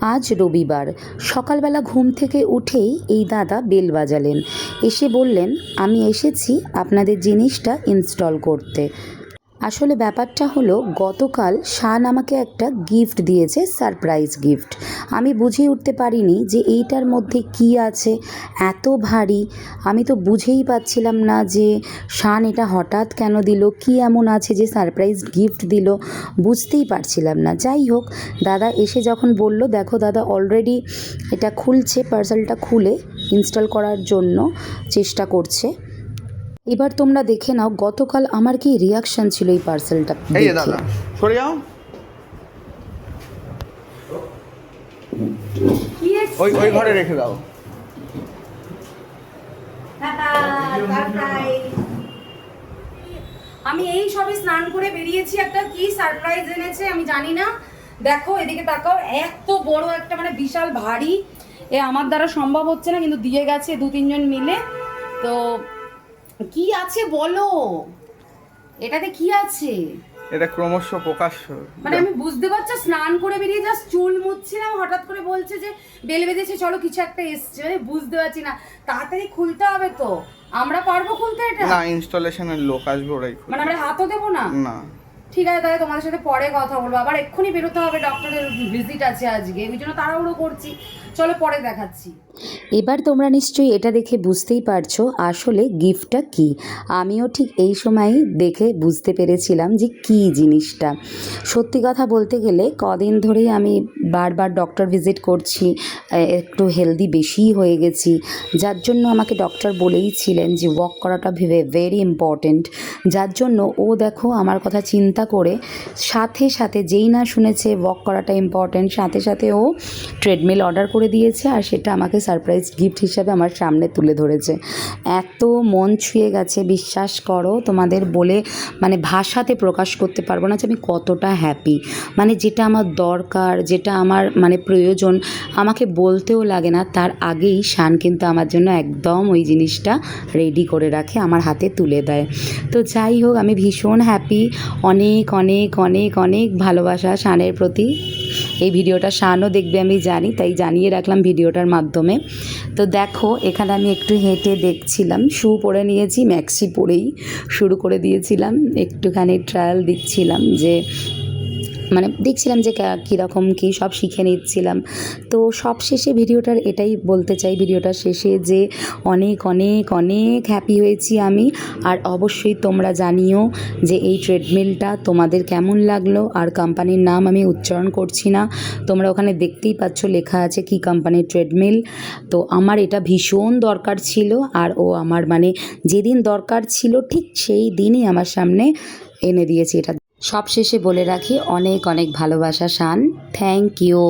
আজ রবিবার। সকালবেলা ঘুম থেকে উঠেই এই দাদা বেল বাজালেন। এসে বললেন, আমি এসেছি আপনাদের জিনিসটা ইনস্টল করতে। আসলে ব্যাপারটা হলো, গতকাল শান আমাকে একটা গিফট দিয়েছে, সারপ্রাইজ গিফট। আমি বুঝে উঠতে পারিনি যে এইটার মধ্যে কি আছে, এত ভারী। আমি তো বুঝেই পাচ্ছিলাম না যে শান এটা হঠাৎ কেন দিল, কি এমন আছে যে সারপ্রাইজ গিফট দিল, বুঝতেই পারছিলাম না। যাই হোক, দাদা এসে যখন বলল, দেখো দাদা অলরেডি এটা খুলছে পার্সেলটা খুলে ইনস্টল করার জন্য চেষ্টা করছে। এবার তোমরা দেখে নাও গতকাল আমার কি রিয়াকশন ছিল এই পার্সেলটা এই যে দাদা সরে যাও। ওই ওই ঘরে রেখে দাও। আমি এই সবে স্নান করে বেরিয়েছি একটা কি সারপ্রাইজ এনেছে আমি জানি না। দেখো এদিকে তাকাও এত বড় একটা মানে বিশাল ভারী। এ আমার দ্বারা সম্ভব হচ্ছে না কিন্তু দিয়ে গেছে দু তিনজন মিলে। তো কি আছে বলো? এটাতে কি আছে? এটা ক্রমশ প্রকাশ্য মানে আমি বুঝতে পারছি স্নান করে বেরিয়ে জাস্ট চুল মুছছিলাম হঠাৎ করে বলছে যে বেল বেঁধেছে চলো কিছু একটা এসছে। মানে বুঝতে পারছি না তাড়াতাড়ি খুলতে হবে তো। আমরা পারব খুলতে এটা? না ইনস্টলেশনের লোক আসবে ওরাই মানে আমরা হাতও দেবো না? না। ঠিক আছে তাহলে তোমাদের সাথে পরে কথা বলব। আবার এক্ষুনি বেরোতে হবে ডক্টরের ভিজিট আছে আজকে ওই জন্য তাড়াহুড়ো করছি। চলো পরে দেখাচ্ছি। এবার তোমরা নিশ্চয়ই এটা দেখে বুঝতেই পারছ আসলে গিফটটা কি। আমিও ঠিক এই সময়ই দেখে বুঝতে পেরেছিলাম যে কি জিনিসটা। সত্যি কথা বলতে গেলে কদিন ধরেই আমি বারবার ডক্টর ভিজিট করছি একটু হেলদি বেশিই হয়ে গেছি। যার জন্য আমাকে ডক্টর বলেই ছিলেন যে ওয়াক করাটা ভেবে ভেরি ইম্পর্ট্যান্ট যার জন্য ও দেখো আমার কথা চিন্তা করে সাথে সাথে যেই না শুনেছে ওয়াক করাটা ইম্পর্ট্যান্ট সাথে সাথে ও ট্রেডমিল অর্ডার করে দিয়েছে আর সেটা আমাকে সারপ্রাইজ গিফট হিসাবে আমার সামনে তুলে ধরেছে। এত মন ছুঁয়ে গেছে, বিশ্বাস করো, তোমাদের বলে মানে ভাষাতে প্রকাশ করতে পারব না যে আমি কতটা হ্যাপি মানে যেটা আমার দরকার, যেটা আমার মানে প্রয়োজন, আমাকে বলতেও লাগে না। তার আগেই শান কিন্তু আমার জন্য একদম ওই জিনিসটা রেডি করে রাখে, আমার হাতে তুলে দেয়। তো যাই হোক, আমি ভীষণ হ্যাপি অনেক অনেক অনেক অনেক ভালোবাসা শানের প্রতি। এই ভিডিওটা শানও দেখবে, আমি জানি, তাই জানিয়ে রাখলাম ভিডিওটার মাধ্যমে। তো দেখো, এখানে আমি একটু হেঁটে দেখছিলাম, শু পরে নিয়েছি, ম্যাক্সি পরেই শুরু করে দিয়েছিলাম, একটুখানি ট্রায়াল দিচ্ছিলাম যে মানে দেখছিলাম যে কীরকম কী সব শিখে নিচ্ছিলাম। তো সব শেষে ভিডিওটার এটাই বলতে চাই, ভিডিওটার শেষে যে অনেক অনেক অনেক হ্যাপি হয়েছি আমি। আর অবশ্যই তোমরা জানিও যে এই ট্রেডমিলটা তোমাদের কেমন লাগল। আর কোম্পানির নাম আমি উচ্চারণ করছি না। তোমরা ওখানে দেখতেই পাচ্ছ লেখা আছে কি কোম্পানির ট্রেডমিল তো আমার এটা ভীষণ দরকার ছিল। আর ও আমার মানে যেদিন দরকার ছিল ঠিক সেই দিনই আমার সামনে এনে দিয়েছে। এটা সবশেষে বলে রাখি অনেক অনেক ভালোবাসা শান। Thank you